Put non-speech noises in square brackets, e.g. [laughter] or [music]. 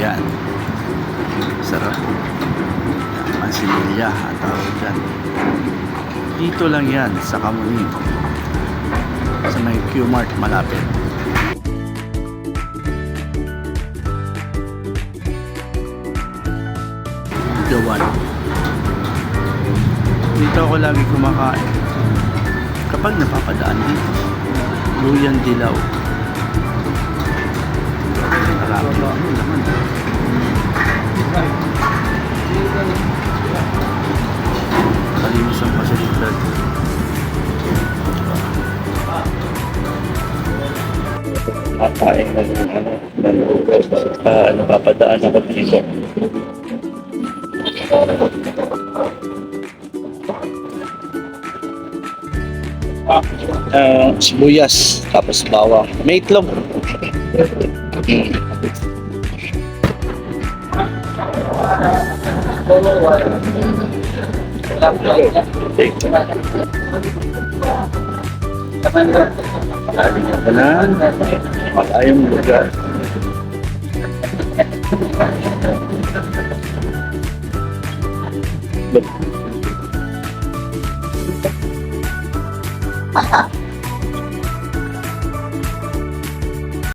Yan. Sarap. Mansinilya, ang tawag dyan. Dito lang yan, sa Kamuning. Sa may Q-Mart malapit. Gawan. Dito ako lagi kumakain. Kapag napapadaan dito. Luyan Dilaw. Kakain na ng ano, ng uh, ano, papadaan ako dito. uh, sibuyas, tapos bawang. May itlog. Mm. Kanan, malayong lugar. Look. [laughs]